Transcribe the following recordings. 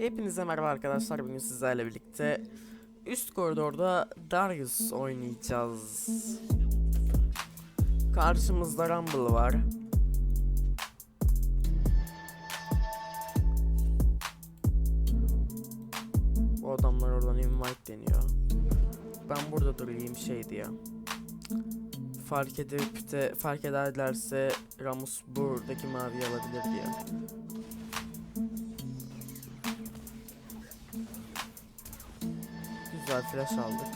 Hepinize merhaba arkadaşlar. Bugün sizlerle birlikte üst koridorda Darius oynayacağız. Karşımızda Rumble var. Bu adamlar oradan invite deniyor. Ben burada durayım şey diye. Fark edip de fark ederlerse Ramus buradaki maviyi alabilir diye. Güzel flash aldık.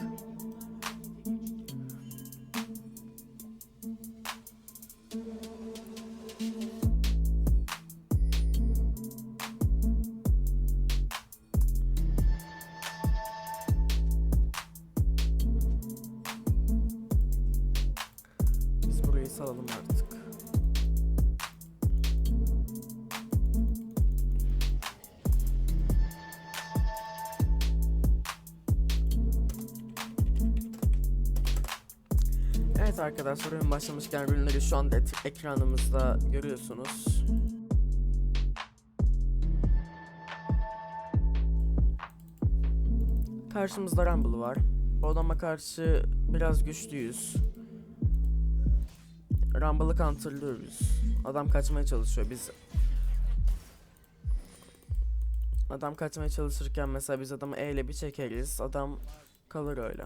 Biz burayı salalım artık. Arkadaşlar oyun başlamışken ürünleri şu anda ekranımızda görüyorsunuz. Karşımızda Rumble var. Bu adama karşı biraz güçlüyüz. Rumble'ı counterlıyoruz. Adam kaçmaya çalışıyor. Biz Adam kaçmaya çalışırken mesela biz adamı E ile bir çekeriz. Adam kalır öyle.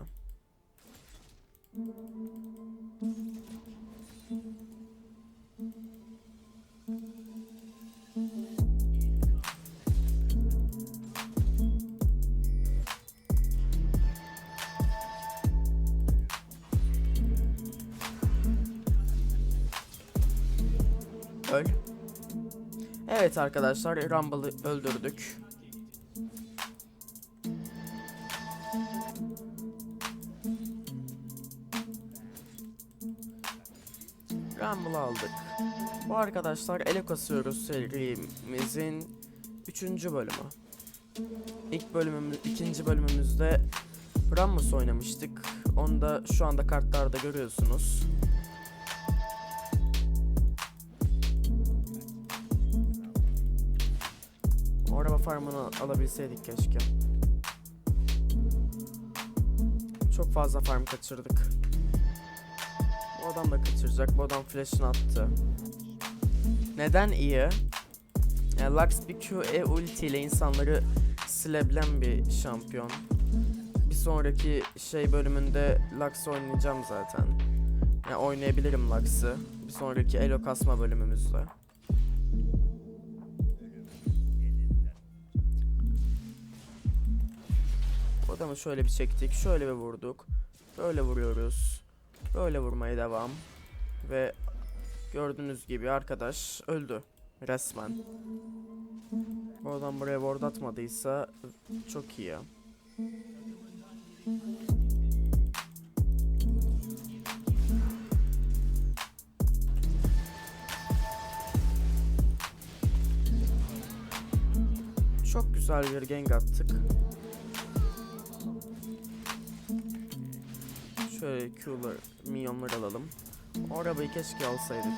Öl. Evet arkadaşlar Rumble'ı öldürdük. Rumble aldık. Bu arkadaşlar ele kasıyoruz serimizin 3. bölümü. İlk bölümümüz, ikinci bölümümüzde Rammus oynamıştık. Onu da şu anda kartlarda görüyorsunuz. Farmını alabilseydik keşke. Çok fazla farm kaçırdık. Bu adam da kaçıracak. Bu adam flash'ını attı. Neden iyi? Yani Lux bir QE ulti ile insanları silebilen bir şampiyon. Bir sonraki şey bölümünde Lux oynayacağım zaten. Yani oynayabilirim Lux'ı. Bir sonraki elo kasma bölümümüzde. Adamı şöyle bir çektik. Şöyle bir vurduk. Böyle vuruyoruz. Böyle vurmaya devam. Ve gördüğünüz gibi arkadaş öldü. Resmen. Bu adam buraya ward atmadıysa çok iyi. Çok güzel bir gank attık. Şöyle Q'lar, minyonlar alalım. O arabayı keşke alsaydık.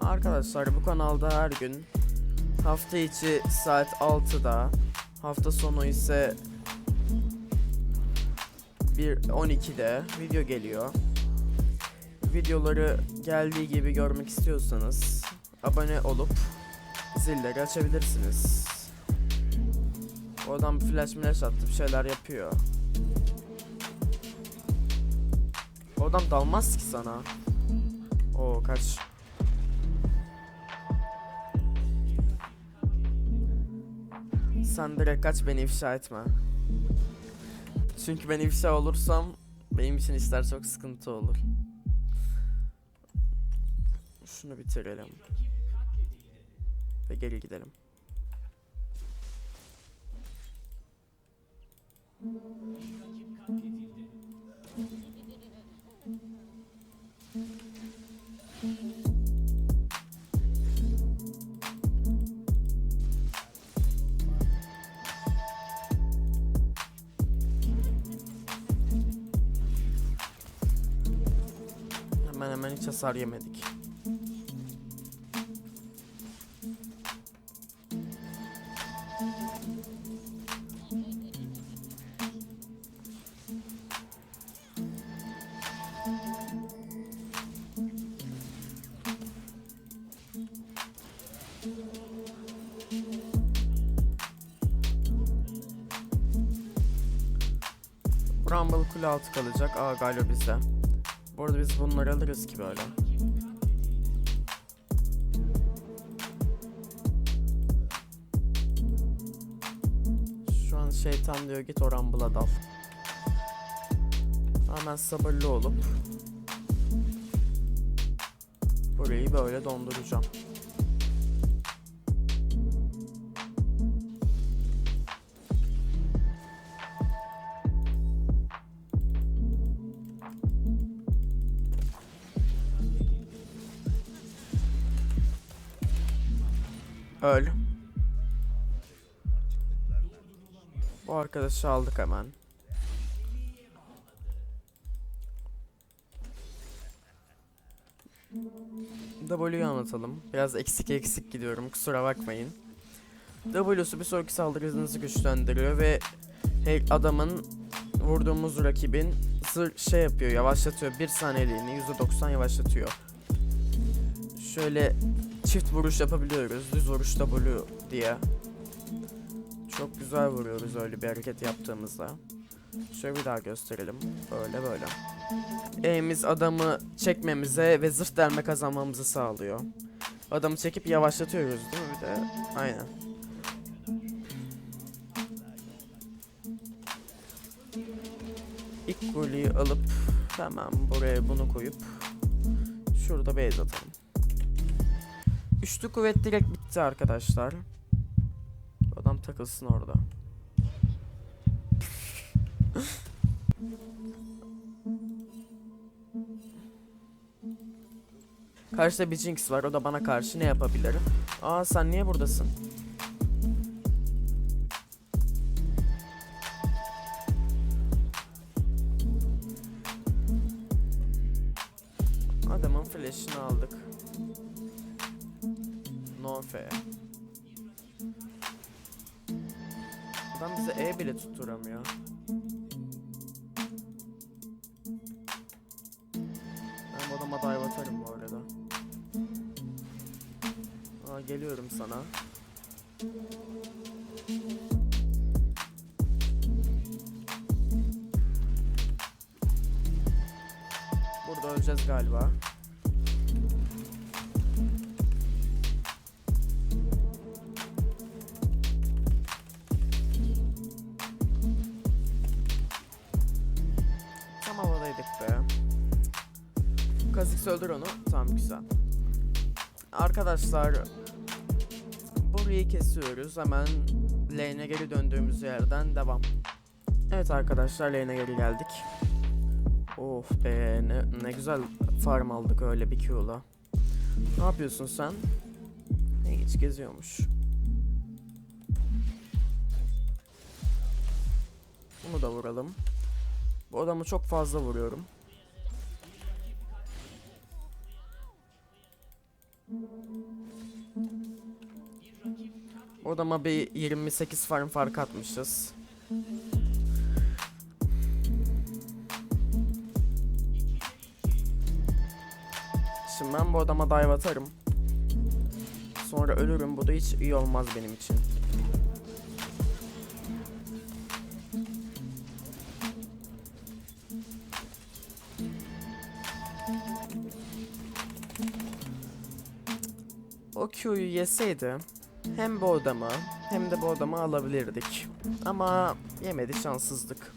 Arkadaşlar bu kanalda her gün hafta içi saat 6'da hafta sonu ise bir 12'de video geliyor. Videoları geldiği gibi görmek istiyorsanız abone olup zilleri açabilirsiniz. O adam bir flash flash attı bir şeyler yapıyor. O adam dalmaz ki sana. O kaç. Sen direkt kaç beni ifşa etme. Çünkü ben ifşa olursam benim için işler çok sıkıntı olur. Şunu bitirelim. Ve geri gidelim. Hemen hiç hasar yemedik. Rumble kule altı kalacak. Aa galiba bizde. Bu arada biz bunları alırız ki böyle. Şu an şeytan diyor git o Rumble'a dal. Hemen sabırlı olup burayı böyle donduracağım. Öl. Bu arkadaşı aldık hemen. W'yu anlatalım. Biraz eksik eksik gidiyorum kusura bakmayın. W'su bir sonraki saldırı hızınızı güçlendiriyor ve her adamın vurduğumuz rakibin zır şey yapıyor yavaşlatıyor. Bir saniyeliğini %90 yavaşlatıyor. Şöyle çift vuruş yapabiliyoruz. Düz vuruş W diye. Çok güzel vuruyoruz öyle bir hareket yaptığımızda. Şöyle bir daha gösterelim. Böyle böyle. E'miz adamı çekmemize ve zırh delme kazanmamızı sağlıyor. Adamı çekip yavaşlatıyoruz değil mi bir de? Aynen. İlk golü alıp hemen buraya bunu koyup şurada base atalım. Üçlü kuvvet direkt bitti arkadaşlar. Adam takılsın orada. Karşıda bir Jinx var. O da bana karşı ne yapabilir? Aa sen niye buradasın? Adamın flash'ını aldık. No fair. Adam bize E bile tutturamıyor. Ben bu adama dive atarım bu arada. Aa geliyorum sana. Burada öleceğiz galiba. Kazık öldür onu. Tamam güzel. Arkadaşlar burayı kesiyoruz. Hemen lane'e geri döndüğümüz yerden devam. Evet arkadaşlar lane'e geri geldik. Of be ne, ne güzel farm aldık öyle bir Q'la. Ne yapıyorsun sen? Ne hiç geziyormuş. Bunu da vuralım. Bu adamı çok fazla vuruyorum. O adama bir 28 farm fark atmışız. Şimdi ben bu adama dive atarım. Sonra ölürüm. Bu da hiç iyi olmaz benim için. O Q'yu yeseydi hem bu adamı hem de bu adamı alabilirdik. Ama yemedi şanssızlık.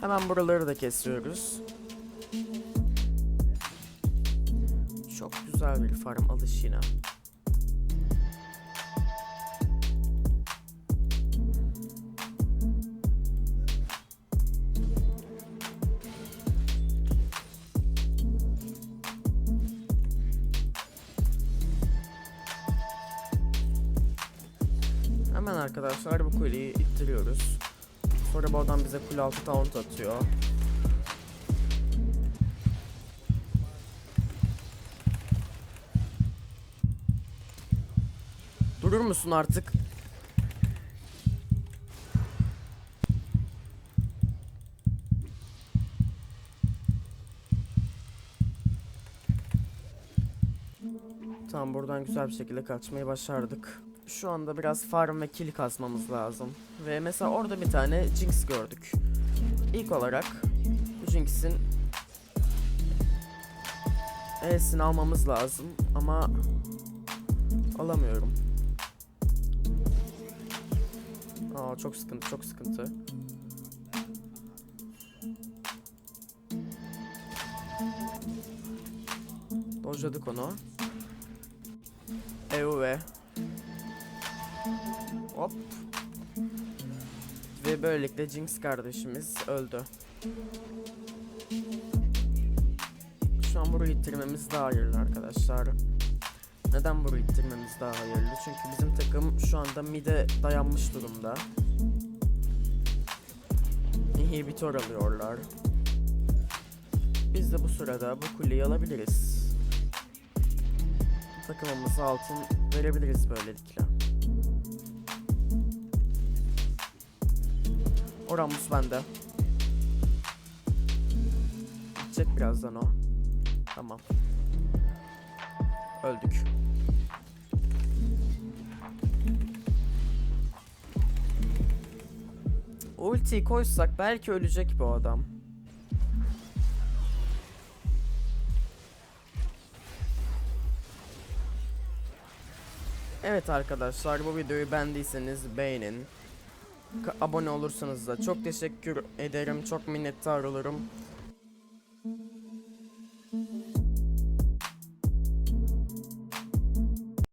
Hemen buraları da kesiyoruz. Çok güzel bir farm alış yine. Hemen arkadaşlar bu kuleyi ittiriyoruz. Sonra buradan bize kule altı taunt atıyor. Durur musun artık? Tamam buradan güzel bir şekilde kaçmayı başardık. Şu anda biraz farm ve kill kasmamız lazım. Ve mesela orada bir tane Jinx gördük. İlk olarak bu Jinx'in E'sini almamız lazım ama alamıyorum. Aa çok sıkıntı çok sıkıntı. Dojladık onu. EUV. Hop. Ve böylelikle Jinx kardeşimiz öldü. Şu an burayı ittirmemiz daha hayırlı arkadaşlar. Neden burayı ittirmemiz daha hayırlı? Çünkü bizim takım şu anda mid'e dayanmış durumda. İnhibitor alıyorlar. Biz de bu sırada bu kuleyi alabiliriz. Takımımıza altın verebiliriz böylelikle. Oramus bende. Gidecek birazdan o. Tamam. Öldük. Ultiyi koysak belki ölecek bu adam. Evet arkadaşlar bu videoyu beğendiyseniz beğenin abone olursanız da çok teşekkür ederim. Çok minnettar olurum.